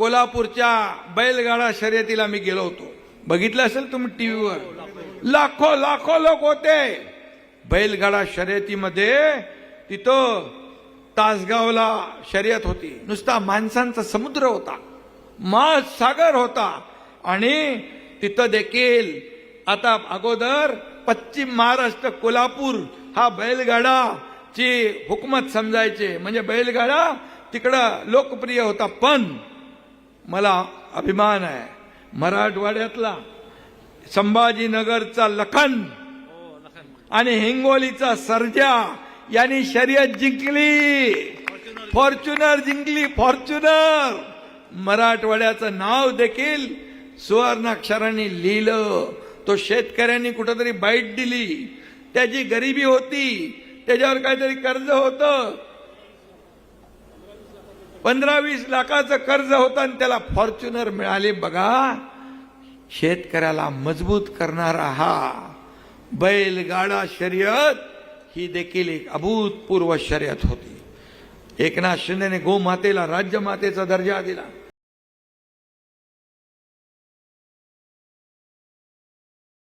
कोल्हापूरच्या बैलगाडा शर्यतीला मी गेलो होतो. बघितलं असेल तुम्ही टीव्हीवर? लाखो लाखो लोक होते. बैलगाडा शर्यतीमध्ये तिथं तासगावला शर्यत होती. नुसता माणसांचा समुद्र होता. महासागर होता. आणि तिथं देखील आता अगोदर पश्चिम महाराष्ट्र कोल्हापूर हा बैलगाडा ची हुकमत समजायचे. म्हणजे बैलगाडा तिकडं लोकप्रिय होता. पण मला अभिमान आहे. मराठवाड्यातला संभाजीनगरचा लखन आणि हिंगोलीचा सर्जा यांनी शर्यत जिंकली. फॉर्च्युनर जिंकली फॉर्च्युनर. मराठवाड्याचं नाव देखील सुवर्णाक्षरांनी लिहिलं. तो शेतकऱ्यांनी कुठंतरी बाईट दिली. त्याची गरिबी होती. त्याच्यावर काहीतरी कर्ज होतं. पंधरा वीस लाखाचं कर्ज होतं आणि त्याला फॉर्च्युनर मिळाले. बघा शेतकऱ्याला मजबूत करणारा हा बैलगाडा शर्यत ही देखील एक अभूतपूर्व शर्यत होती. एकनाथ शिंदेने गोमातेला राज्यमातेचा दर्जा दिला.